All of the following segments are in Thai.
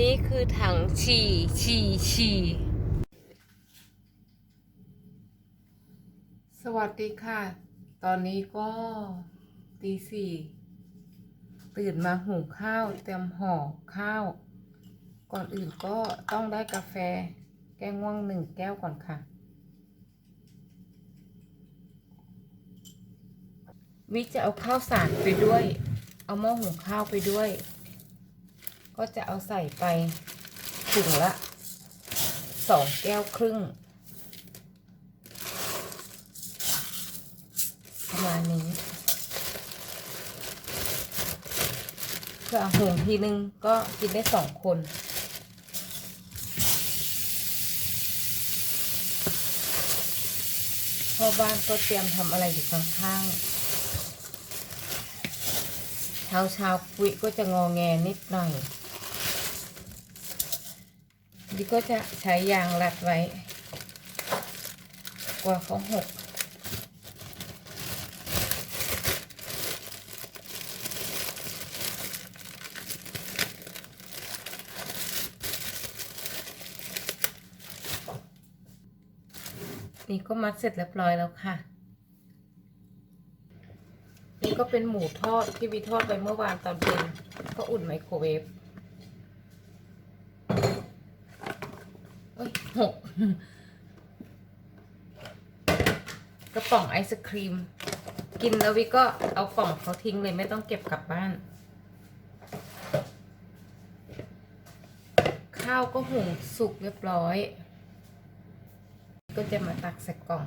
นี่คือถังฉี่ฉี่ฉี่สวัสดีค่ะ ตอนนี้ก็ตีสี่ตื่นมาหุงข้าวเตรียมห่อข้าว ก่อนอื่นก็ต้องได้กาแฟ แก้ง่วงหนึ่งแก้วก่อนค่ะวิจะเอาข้าวสารไปด้วย เอาหม้อหุงข้าวไปด้วย ก็จะเอาใส่ไปถุงละสองแก้วครึ่ง ประมาณนี้ เพื่อหุงทีนึงก็กินได้สองคนพ่อบ้านก็เตรียมทำอะไรอยู่ข้างๆเช้าเช้าๆปุ๋ยก็จะงอแงนิดหน่อย ดิก็จะใช้ยางรัดไว้ กว่าเขาหกนี่ก็มัดเสร็จเรียบร้อยแล้วค่ะ นี่ก็เป็นหมูทอดที่วีทอดไปเมื่อวานตอนเย็นก็อุ่นไมโครเวฟเอ้ย หกกระป๋องไอศครีม กินแล้ววิก็เอากล่องเขาทิ้งเลยไม่ต้องเก็บกลับบ้าน ข้าวก็หุงสุกเรียบร้อย ก็จะมาตักใส่กล่อง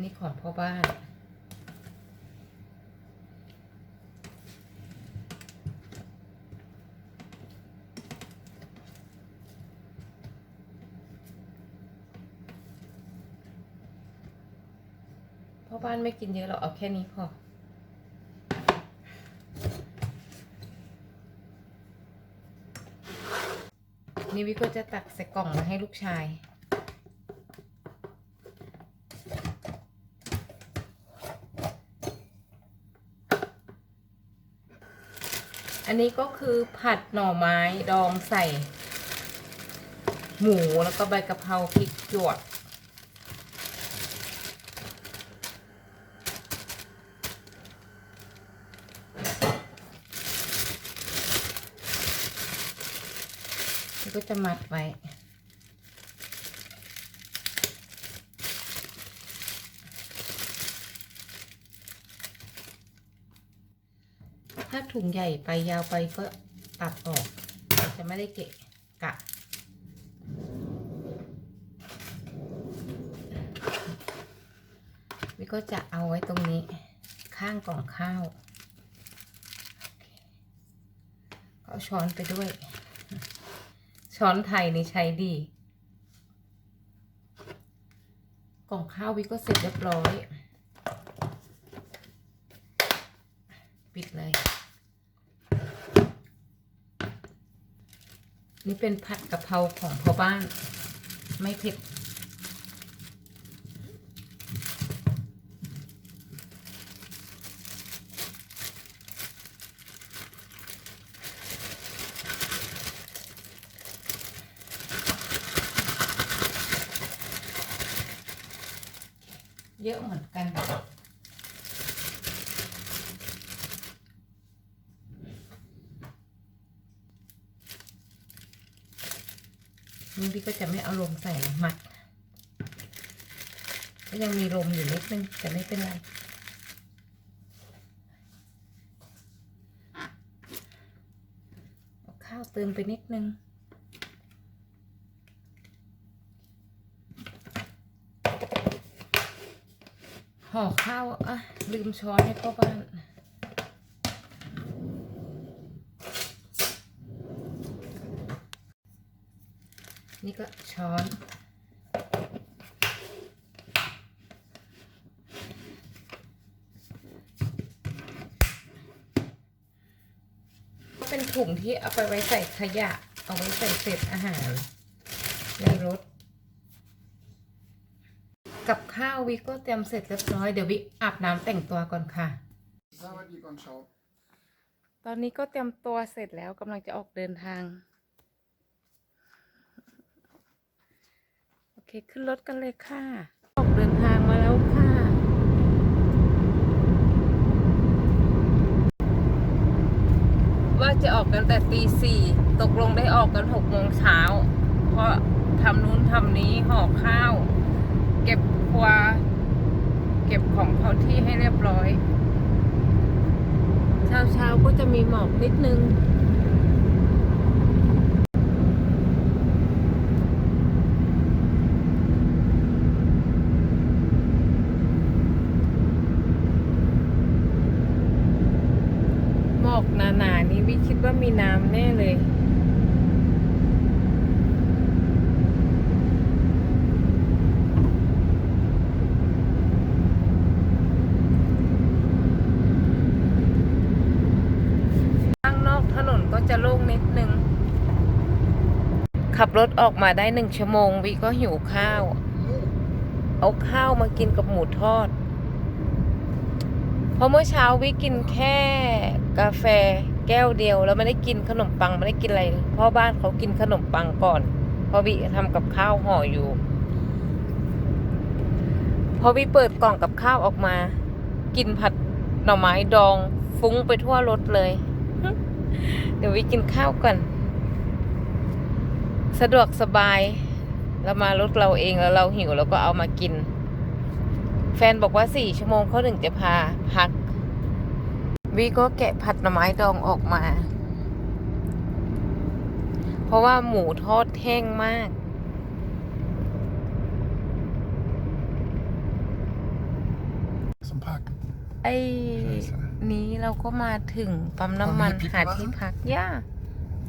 นี่ของพ่อบ้าน พ่อบ้านไม่กินเยอะหรอกเอาแค่นี้พอนี่วิก็จะตักใส่กล่องมาให้ลูกชาย อันนี้ก็คือผัดหน่อไม้ดองใส่ หมูแล้วก็ใบกะเพราพริกหยวก ก็จะมัดไว้ ถ้าถุงใหญ่ไปยาวไปก็ตัดออก จะไม่ได้เกะกะวิก็จะเอาไว้ตรงนี้ข้างกล่องข้าวก็เอาช้อนไปด้วย ช้อนไทยนี่ใช้ดี กล่องข้าววิก็เสร็จเรียบร้อย ปิดเลย นี่เป็นผัดกะเพราของพ่อบ้าน ไม่เผ็ด เยอะเหมือนกัน นี่พี่ก็จะไม่เอาลมใส่มัด ก็ยังมีลมอยู่นิดนึงแต่ไม่เป็นไรเอาข้าวเติมไปนิดนึง ห่อข้าวอะลืมช้อนให้พ่อบ้านนี่ก็ช้อนเป็นถุงที่เอาไปไว้ใส่ขยะ เอาไว้ใส่เศษอาหารในรถ ข้าววิก็เตรียมเสร็จเรียบร้อยเดี๋ยววิอาบน้ำแต่งตัวก่อนค่ะ Ça va, dit comme ça. ตอนนี้ก็เตรียมตัวเสร็จแล้วกำลังจะออกเดินทาง โอเคขึ้นรถกันเลยค่ะ ออกเดินทางมาแล้วค่ะ ว่าจะออกกันแต่ตีสี่ตกลงได้ออกกันหกโมงเช้า เพราะทำนู้นทำนี้ห่อข้าว เก็บค รัว เก็บของเขาที่ให้เรียบร้อย เช้าเช้าๆก็จะมีหมอกนิดนึง หมอกหนาๆนี้วิคิดว่ามีน้ำแน่เลย ข้างนอกถนนก็จะโล่งนิดนึง ขับรถออกมาได้หนึ่งชั่วโมงวิก็หิวข้าว เอาข้าวมากินกับหมูทอด เพราะเมื่อเช้าวิกินแค่กาแฟแก้วเดียวแล้วไม่ได้กินขนมปังไม่ได้กินอะไรพ่อบ้านเขากินขนมปังก่อนเพราะวิทำกับข้าวห่ออยู่ พอวิเปิดกล่องกับข้าวออกมา กินผัดหน่อไม้ดอง ฟุ้งไปทั่วรถเลย เดี๋ยววิกินข้าวก่อน สะดวกสบายแล้วมารถเราเองแล้วเราหิวแล้วก็เอามากิน แฟนบอกว่าสี่ชั่วโมงเขาถึงจะพาพักวิก็แกะผัดหน่อไม้ดองออกมา เพราะว่าหมูทอดแห้งมาก Som pack. ไอ้นี้เราก็มาถึงปั๊มน้ำมันเอามีที่หาพักที่พักย่า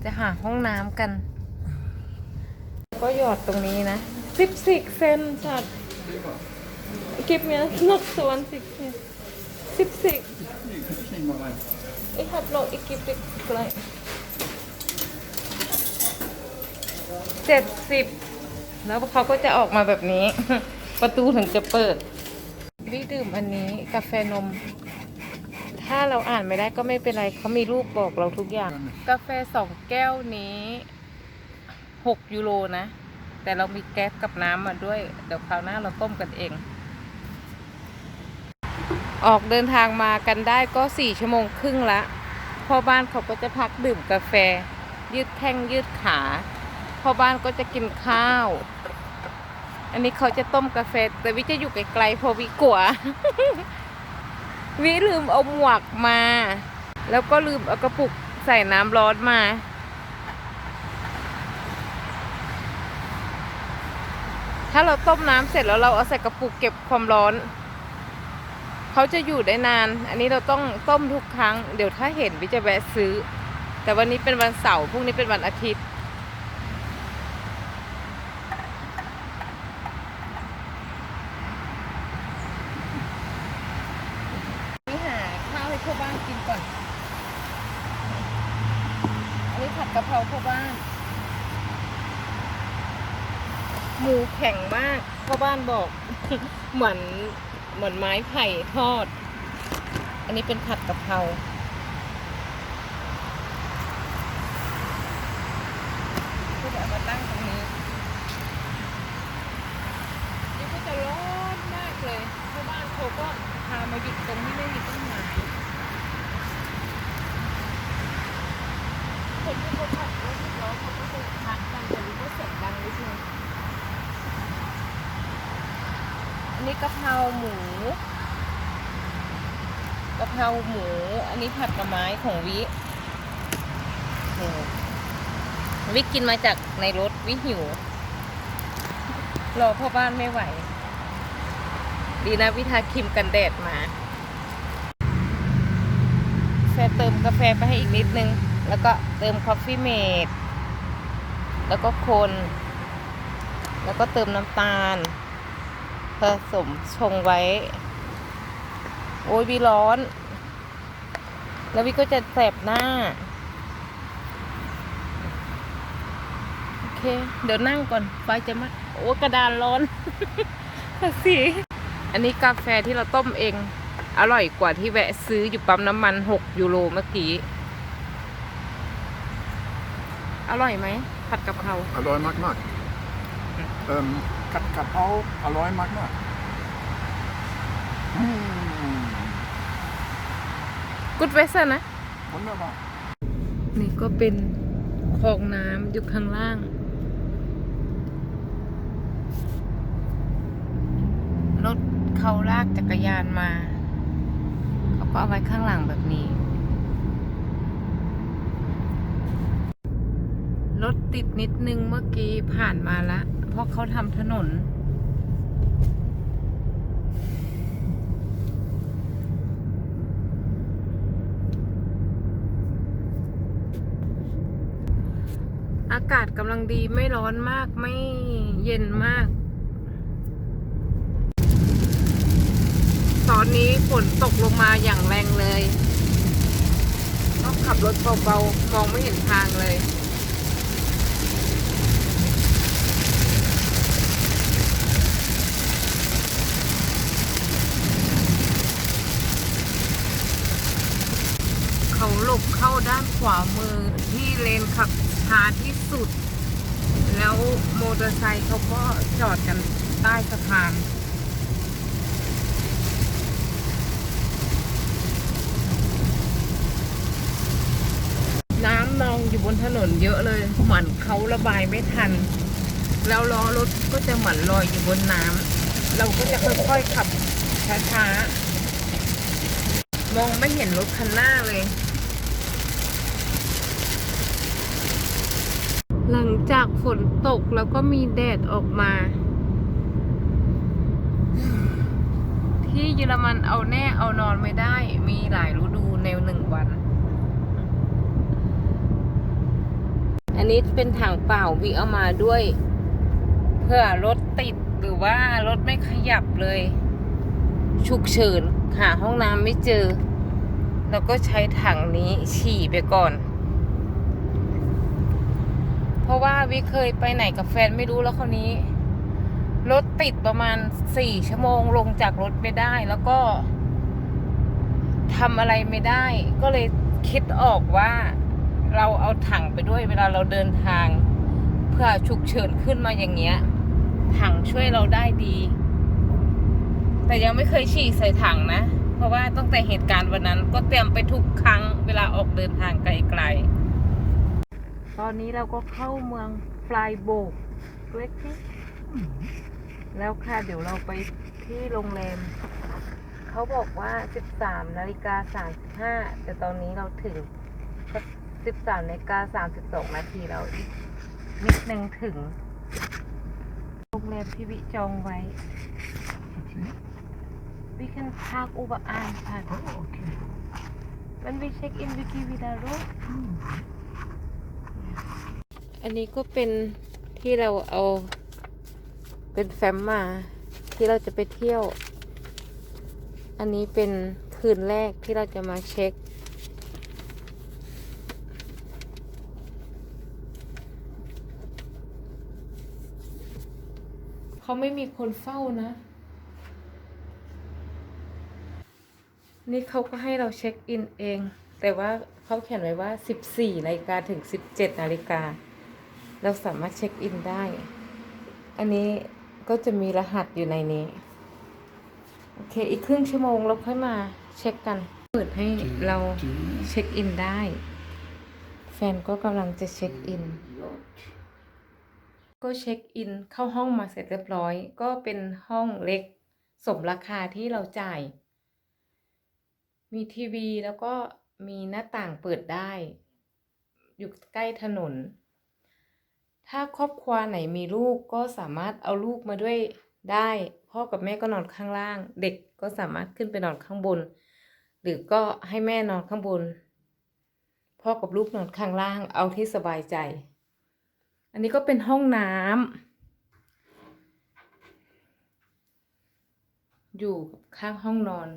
จะหาห้องน้ำกัน ก็หยอดตรงนี้นะสิบสิกเซนสัตว์เก็บเมียนกสวนสิกเซนสิบสิก Släng bara där. ไอ้ฮับโลอีกกิบดิกไรเจ็ดสิบแล้วเขาก็จะออกมาแบบนี้ ประตูถึงจะเปิดวิดื่มอันนี้กาแฟนม ถ้าเราอ่านไม่ได้ก็ไม่เป็นไรเขามีรูปบอกเราทุกอย่าง กาแฟสองแก้วนี้ หกยูโรนะ แต่เรามีแก๊สกับน้ำมาด้วย เดี๋ยวคราวหน้าเราต้มกันเอง ออกเดินทางมากันได้ก็สี่ชั่วโมงครึ่งละพ่อบ้านเขาก็จะพักดื่มกาแฟ ยืดแข้งยืดขาพ่อบ้านก็จะกินข้าว อันนี้เขาจะต้มกาแฟ แต่วิจะอยู่ไกลๆเพราะวิกลัววิลืมเอาหมวกมา แล้วก็ลืมเอากระปุกใส่น้ำร้อนมา ถ้าเราต้มน้ำเสร็จแล้วเราเอาใส่กระปุกเก็บความร้อนเขาจะอยู่ได้นาน อันนี้เราต้องต้มทุกครั้ง เดี๋ยวถ้าเห็นวิจะแวะซื้อ แต่วันนี้เป็นวันเสาร์พรุ่งนี้เป็นวันอาทิตย์วิหาข้าวให้พ่อบ้านกินก่อน อันนี้ผัดกะเพราพ่อบ้าน หมูแข็งมากพ่อบ้านบอก เหมือนเหมือนไม้ไผ่ทอด อันนี้เป็นผัดกะเพราก็จะเอามาตั้งตรงนี้นี่ก็จะร้อนมากเลยพ่อบ้านเขาก็พามาหยุดตรงที่ไม่มีต้นไม้คนที่เขาขับรถสิบล้อเขาก็จะพักกันแต่นี่ก็เสียงดังนิดนึง อันนี้กะเพราหมูกะเพราหมู อันนี้ผัดกระไม้ของวิวิกินมาจากในรถวิหิว รอพ่อบ้านไม่ไหว ดีนะวิทาครีมกันแดดมาแฟเติมกาแฟไปให้อีกนิดนึง แล้วก็เติมคอฟฟี่เมดแล้วก็คน แล้วก็เติมน้ำตาล ผสมชงไว้ โอ้ยวีร้อน แล้ววิก็จะแสบหน้า โอเค เดี๋ยวนั่งก่อนไฟจะมาโอ้กระดานร้อนภาษีอันนี้กาแฟที่เราต้มเอง อร่อยกว่าที่แวะซื้ออยู่ปั๊มน้ำมัน 6 ยูโรเมื่อกี้ อร่อยไหมผัดกะเพราอร่อยมากมากๆ กัดกะเพราอร่อยมากมากๆอืมกุดเวสนะ wunderbar นี่ก็เป็นคลองน้ำอยู่ข้างล่าง รถเขาลากจักรยานมา เขาก็เอาไว้ข้างหลังแบบนี้ รถติดนิดนึงเมื่อกี้ผ่านมาละ เพราะเขาทำถนน อากาศกำลังดีไม่ร้อนมากไม่เย็นมาก ตอนนี้ฝนตกลงมาอย่างแรงเลย ต้องขับรถเบาๆ มองไม่เห็นทางเลย เขาหลบเข้าด้านขวามือที่เลนขับช้าที่สุด แล้วมอเตอร์ไซค์เขาก็จอดกันใต้สะพานน้ำนองอยู่บนถนนเยอะเลย เหมือนเขาระบายไม่ทัน แล้วล้อรถก็จะเหมือนลอยอยู่บนน้ำเราก็จะค่อยๆขับช้าๆ มองไม่เห็นรถคันหน้าเลย หลังจากฝนตกแล้วก็มีแดดออกมา ที่เยอรมันเอาแน่เอานอนไม่ได้ มีหลายฤดูในหนึ่งวัน อันนี้เป็นถังเปล่าวิเอามาด้วย เพื่อรถติดหรือว่ารถไม่ขยับเลย ฉุกเฉิน หาห้องน้ำไม่เจอ แล้วก็ใช้ถังนี้ฉี่ไปก่อน เพราะว่าวิเคยไปไหนกับแฟนไม่รู้แล้วคนนี้ รถติดประมาณสี่ชั่วโมงลงจากรถไม่ได้แล้วก็ทำอะไรไม่ได้ ก็เลยคิดออกว่าเราเอาถังไปด้วยเวลาเราเดินทาง เพื่อฉุกเฉินขึ้นมาอย่างเงี้ยถังช่วยเราได้ดี แต่ยังไม่เคยฉี่ใส่ถังนะ เพราะว่าตั้งแต่เหตุการณ์วันนั้นก็เตรียมไปทุกครั้งเวลาออกเดินทางไกลๆ ตอนนี้เราก็เข้าเมืองฟลายโบกเล็กที่แล้วค่ะเดี๋ยวเราไปที่โรงแรมเขาบอกว่า 13นาฬิกา35 แต่ตอนนี้เราถึง 13นาฬิกา32 นาทีเราอีกนิดนึงถึง โรงแรมที่วิจองไว้ We can park over Anpan. oh okay When we check in, we give it a room. อันนี้ก็เป็นที่เราเอาเป็นแฟ้มมาที่เราจะไปเที่ยว อันนี้เป็นคืนแรกที่เราจะมาเช็ค เขาไม่มีคนเฝ้านะ นี่เขาก็ให้เราเช็คอินเอง แต่ว่าเขาเขียนไว้ว่า 14นาฬิกาถึง 17นาฬิกา เราสามารถเช็คอินได้ อันนี้ก็จะมีรหัสอยู่ในนี้ โอเค อีกครึ่งชั่วโมงเราค่อยมาเช็คกัน เปิดให้เราเช็คอินได้ แฟนก็กำลังจะเช็คอิน ก็เช็คอินเข้าห้องมาเสร็จเรียบร้อย ก็เป็นห้องเล็ก สมราคาที่เราจ่าย มีทีวีแล้วก็มีหน้าต่างเปิดได้ อยู่ใกล้ถนน ถ้าครอบครัวไหนมีลูกก็สามารถเอาลูกมาด้วยได้ พ่อกับแม่ก็นอนข้างล่าง เด็กก็สามารถขึ้นไปนอนข้างบน หรือก็ให้แม่นอนข้างบน พ่อกับลูกนอนข้างล่างเอาที่สบายใจ อันนี้ก็เป็นห้องน้ำอยู่ข้างห้องนอน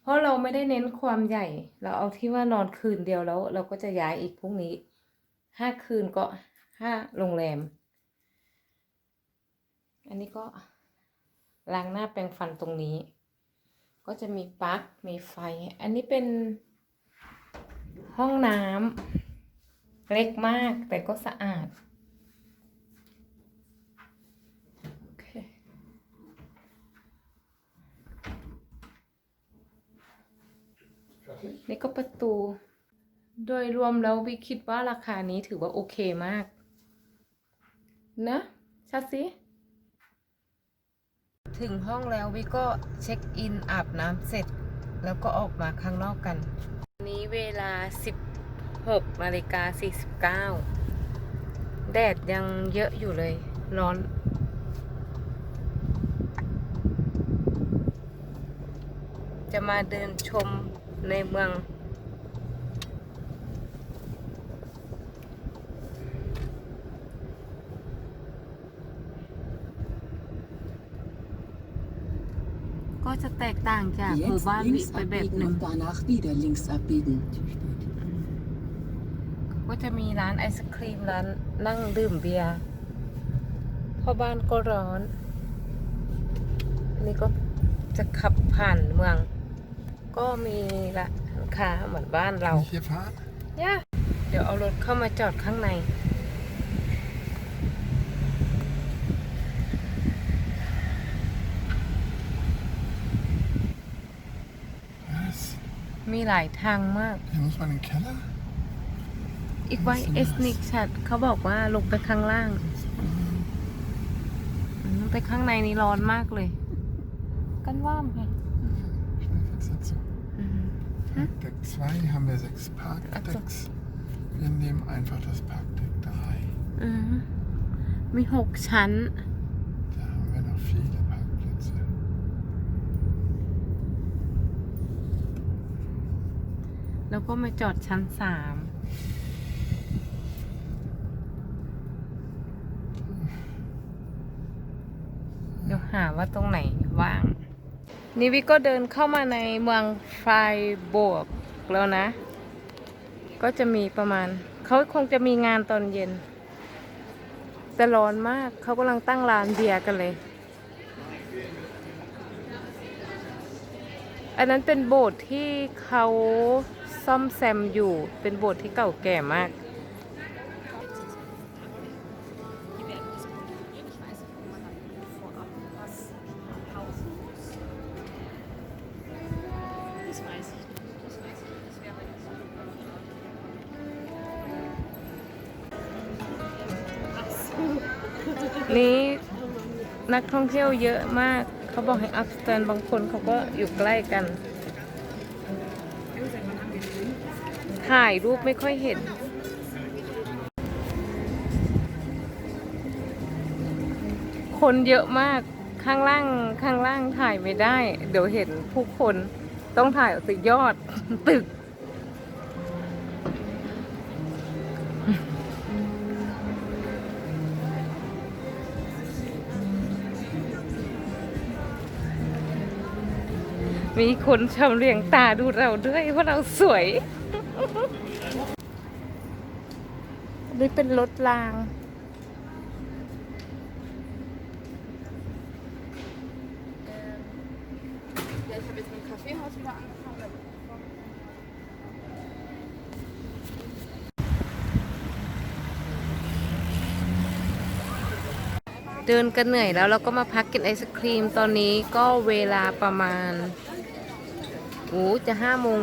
เพราะเราไม่ได้เน้นความใหญ่ เราเอาที่ว่านอนคืนเดียวแล้ว เราก็จะย้ายอีกพรุ่งนี้ห้าคืนก็ห้าโรงแรม อันนี้ก็ล้างหน้าแปรงฟันตรงนี้ ก็จะมีปลั๊กมีไฟ อันนี้เป็นห้องน้ำเล็กมากแต่ก็สะอาด โอเค นี่ก็ประตู โดยรวมแล้ววิคิดว่าราคานี้ถือว่าโอเคมาก นะชัดสิถึงห้องแล้ววิก็เช็คอินอาบน้ำเสร็จ แล้วก็ออกมาข้างนอกกัน นี้เวลา 16นาฬิกา49 แดดยังเยอะอยู่เลย ร้อน จะมาเดินชม ในเมือง ก็จะแตกต่างจากหมู่ Jetzt บ้านวิ links ไปแบบห abbiegen นึ่ง und danach wieder links abbiegen. ก็จะมีร้านไอศครีมร้านนั่งดื่มเบียร์เพราะบ้านก็ร้อนอันนี้ก็จะขับผ่านเมือง ก็มีร้านค้าเหมือนบ้านเรา Hier fahren? ย่าเดี๋ยวเอารถเข้ามาจอดข้างใน Was? มีหลายทางมาก Hier muss man in den Keller? อีกไว้เอสนิกชัดเขาบอกว่าลงไปข้างล่างอืมไปข้างในนี่ร้อนมากเลย กันว่ามค่ะ Schnellfenster zu. อื ม Deck 2 haben wir sechs Parkdecks. Wir nehmen einfach das Parkdeck 3. อืมมีหกชั้น Da haben wir noch viele Parkplätze. แล้วก็มาจอดชั้นสามเดี๋ยวหาว่าตรงไหนว่าง นี่วิก็เดินเข้ามาในเมืองไฟบวกแล้วนะ ก็จะมีประมาณ เขาคงจะมีงานตอนเย็น แต่ร้อนมากเขากำลังตั้งร้านเบียร์กันเลย อันนั้นเป็นโบสถ์ที่เขาซ่อมแซมอยู่เป็นโบสถ์ที่เก่าแก่มาก นักท่องเที่ยวเยอะมาก เขาบอกให้อัพสแตนบางคนเขาก็อยู่ใกล้กัน ถ่ายรูปไม่ค่อยเห็น คนเยอะมากข้างล่างข้างล่างถ่ายไม่ได้ เดี๋ยวเห็นผู้คนต้องถ่ายเอาแต่ยอดตึก มีคนชำเลียงตาดูเราด้วยว่าเราสวย นี่เป็นรถราง Ja, ich habe jetzt mit dem Kaffeehaus wieder angefangen. เดินกันเหนื่อยแล้วเราก็มาพักกินไอศครีมตอนนี้ก็เวลาประมาณ โอ้จะห้าโมง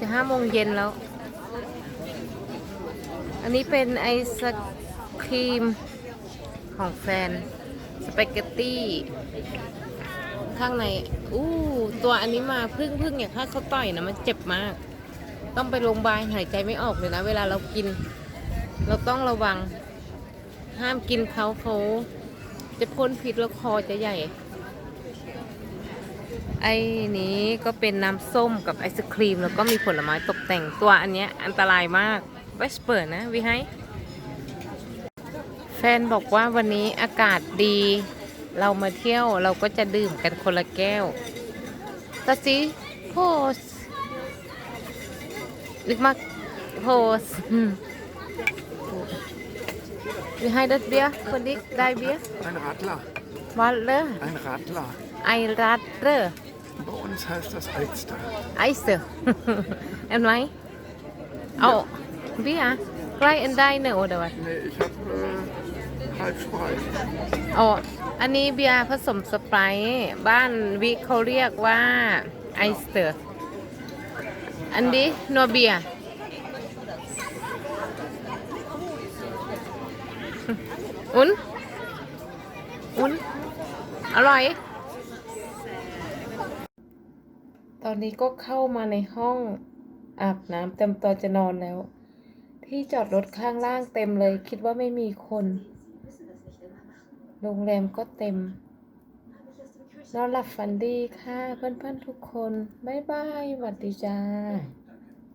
จะห้าโมงเย็นแล้ว อันนี้เป็นไอศครีมของแฟน สปาเกตตี้ ข้างใน อู้ตัวอันนี้มาพึ่งพึ่งอย่างถ้าเขาต่อยนะมันเจ็บมาก ต้องไปโรงพยาบาลหายใจไม่ออกเลยนะ เวลาเรากิน เราต้องระวัง ห้ามกินเขาเขาจะพ่นพิษแล้วคอจะใหญ่ ไอ้นี้ก็เป็นน้ำส้มกับไอศครีม แล้วก็มีผลไม้ตกแต่งตัวอันเนี้ยอันตรายมากเวสเปิดนะวิไฮแฟนบอกว่าวันนี้อากาศดี เรามาเที่ยวเราก็จะดื่มกันคนละแก้วตาซีโพสลึกมากโพส Wie heißt das Bier von dich? Dein Bier? Ein Radler. วัดเลอ Ein Radler. ไอรัดเลอ Bei uns heißt das Alster. ไอเซอร์เห็นไหมเอาเบียร์ใกล้อันได้เนอะโอเดวัด Nee, ich habe äh, halb Sprite. อ๋ออันนี้เบียร์ผสมสไปร์บ้านวิเขาเรียกว่าไอสเตอร์ อันนี้นัวเบียร์ อุ่นอุ่นอร่อย ตอนนี้ก็เข้ามาในห้องอาบน้ำเต็มตัวจะนอนแล้ว ที่จอดรถข้างล่างเต็มเลย คิดว่าไม่มีคน โรงแรมก็เต็ม นอนหลับฝันดีค่ะ เพื่อนๆทุกคน บ๊ายบายสวัสดีจ้า